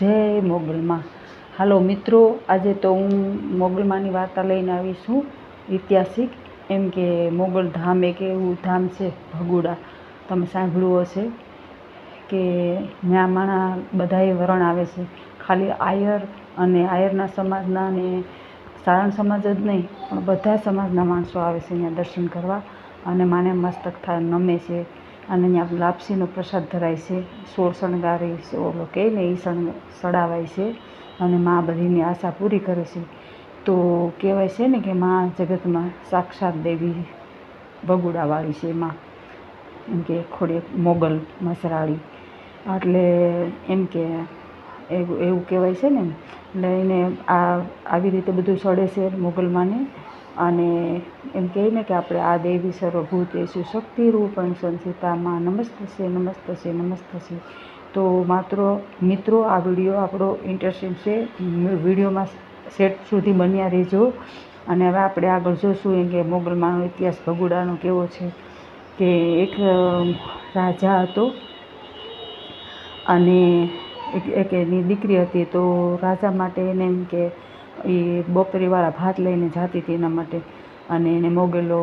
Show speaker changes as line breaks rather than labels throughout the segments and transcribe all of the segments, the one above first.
જય મોગલમાં. હાલો મિત્રો, આજે તો હું મોગલમાંની વાર્તા લઈને આવી છું, ઐતિહાસિક. એમ કે મોગલ ધામ એક એવું ધામ છે, ભગુડા. તમે સાંભળ્યું હશે કે ત્યાં માણા બધાએ વરણ આવે છે. ખાલી આયર અને આયરના સમાજના ને સારણ સમાજ જ નહીં, પણ બધા સમાજના માણસો આવે છે અહીંયા દર્શન કરવા. અને માને મસ્તક થાય, નમે છે. અને અહીંયા લાપસીનો પ્રસાદ ધરાય છે, સોળ શણગારી ઓલો કહે ને એ શણ સડાવાય છે અને મા બધીની આશા પૂરી કરે છે. તો કહેવાય છે ને કે મા જગતમાં સાક્ષાત દેવી બગુડાવાળી છે મા. એમ કે ખોડે મોગલ મસરાળી. એટલે એમ કે એવું એવું કહેવાય છે ને, એટલે એને આ, આવી રીતે બધું સડે છે મોગલમાંને અને એમ કહે ને કે આપણે આ દેવી સર્વભૂતેષુ શક્તિ રૂપણ સંસિતામાં નમસ્તસે નમસ્તસે નમસ્તસે તો માત્ર મિત્રો, આ વીડિયો આપણો ઇન્ટરેસ્ટિંગ છે. વિડીયોમાં સેટ સુધી બન્યા રહેજો. અને હવે આપણે આગળ જોશું કે મોગલમાંનો ઇતિહાસ ભગુડાનો કેવો છે કે એક રાજા હતો. અને એક એની દીકરી હતી. તો રાજા માટે એને એમ કે એ બપરીવાળા ભાત લઈને જતી હતી એના માટે. અને એને મોગલો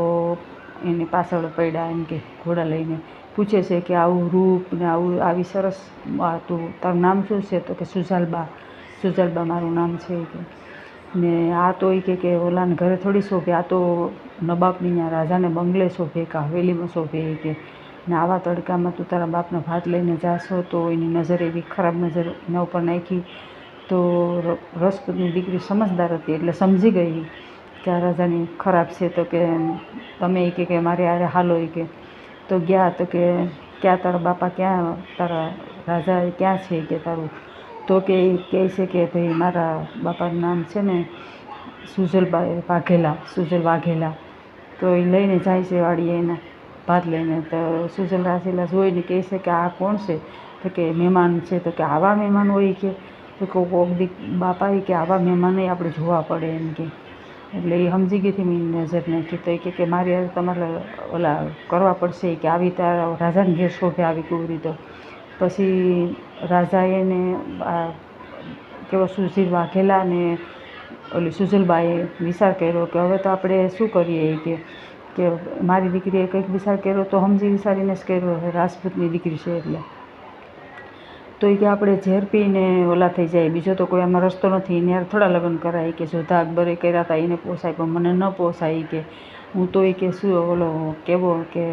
એને પાછળ પડ્યા એમ કે ઘોડા લઈને. પૂછે છે કે આવું રૂપ ને આવું આવી સરસ આ તારું નામ શું છે? તો કે સુજાલબા સુજાલબા મારું નામ છે કે. ને આ તો એ કે ઓલાને ઘરે થોડી શોભે. આ તો નવાબની ત્યાં રાજાને બંગલે શોભે કે હવેલીમાં શોભે એ કે. ને આવા તડકામાં તું તારા બાપનો ભાત લઈને જાશો તો એની નજર એવી ખરાબ નજર એના ઉપર નાખી. તો રસપૂતની દીકરી સમજદાર હતી એટલે સમજી ગઈ કે આ રાજાની ખરાબ છે તો કે તમે એ કે મારે આરે હાલો એ કે. તો ગયા તો કે ક્યાં તારા બાપા ક્યાં તારા રાજા ક્યાં છે કે તારું? તો કે એ કહે છે કે ભાઈ મારા બાપાનું નામ છે ને સુજલ વાઘેલા સુજલ વાઘેલા. તો એ લઈને જાય છે વાડીએ એના ભાત લઈને. તો સુજલ વાઘેલા જોઈને કહે છે કે આ કોણ છે? તો કે મહેમાન છે. તો કે આવા મહેમાન હોય કે. તો કોક દી બાપા કે આવા મહેમાને આપણે જોવા પડે એમ કે. એટલે એ સમજી ગઈ હતી મેં નજર નાખી તો એ કે મારે તમારે ઓલા કરવા પડશે કે આવી તારા રાજાને ઘેર શોભે આવી કુંવરી તો પછી રાજાએ ને આ કેવો સુશીલ વાઘેલા ને ઓલી સુજલબાએ વિચાર કર્યો કે હવે તો આપણે શું કરીએ કે કે મારી દીકરીએ કંઈક વિચાર કર્યો તો સમજી વિચારીને જ કર્યો રાજપૂતની દીકરી છે એટલે. તો એ કે આપણે ઝેર પીને ઓલા થઈ જાય. બીજો તો કોઈ આમાં રસ્તો નથી. એને યાર થોડા લગ્ન કરાય કે જોધા અકબરે કર્યા હતા એને પોસાય, પણ મને ન પોસાય કે હું તો એ કે શું ઓલો કેવો કે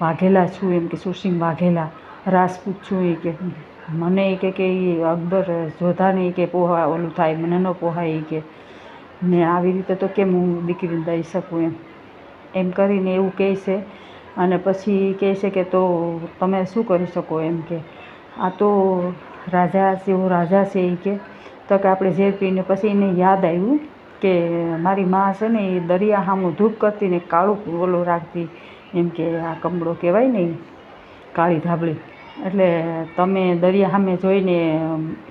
વાઘેલા છું એમ કે સુસિંહ વાઘેલા, રાજપૂત છું એ કે મને એ કે એ અકબર જોધાને એ કે પોહા ઓલું થાય, મને ન પોહાય એ કે. ને આવી રીતે તો કેમ હું દીકરીને દઈ શકું એમ? એમ કરીને એવું કહે છે અને પછી કહે છે કે તો તમે શું કરી શકો એમ કે આ તો રાજા જેવો રાજા છે એ કે. તો કે આપણે ઝેર પીને પછી એને યાદ આવ્યું કે મારી મા છે ને એ દરિયા સામું ધૂપ કરતી ને કાળું ઓલો રાખતી. એમ કે આ કમળો કહેવાય ને કાળી ધાબળી. એટલે તમે દરિયા સામે જોઈને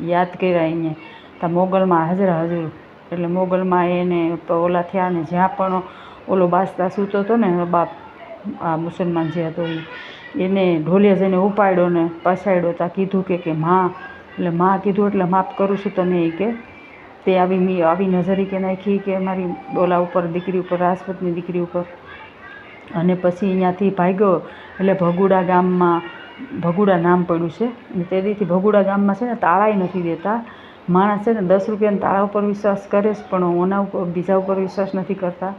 યાદ કર્યા એને. તો મોગલમાં હાજરા હજુર. એટલે મોગલમાં એને ઓલા થયા ને જ્યાં પણ ઓલો બાસતા સૂતો હતો ને બાપ, આ મુસલમાન જે હતો એ એને ઢોલિયા જઈને ઉપાડ્યો ને પછાડ્યો તા કીધું કે કે માં, એટલે માં કીધું, એટલે માફ કરું છું તને એ કે. તે આવી આવી નજરી કે નાખી કે મારી ઓલા ઉપર, દીકરી ઉપર, રાજપૂતની દીકરી ઉપર. અને પછી અહીંયાથી ભાગ્યો, એટલે ભગુડા ગામમાં, ભગુડા નામ પડ્યું છે. તે દીથી ભગુડા ગામમાં છે ને તાળાય નથી દેતા. માણસ છે ને દસ રૂપિયાના તાળા ઉપર વિશ્વાસ કરે છે, પણ ઓના ઉપર બીજા ઉપર વિશ્વાસ નથી કરતા.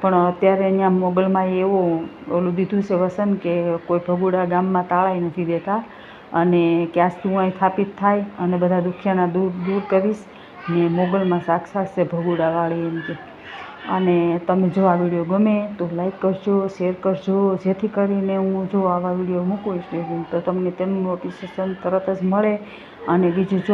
પણ અત્યારે અહીંયા મોગલમાં એવું ઓલું દીધું છે વસન કે કોઈ ભગુડા ગામમાં તાળાય નથી દેતા અને ક્યાંથી હું અહીં સ્થાપિત થાય અને બધા દુખિયાના દૂર દૂર કરીશ ને મોગલમાં સાક્ષાત છે ભગુડાવાળી એમ કે. અને તમે જો આ વીડિયો ગમે તો લાઈક કરજો, શેર કરજો, જેથી કરીને હું જો આવા વીડિયો મૂકું તો તમને તેમનું નોટિફિકેશન તરત જ મળે અને બીજું જો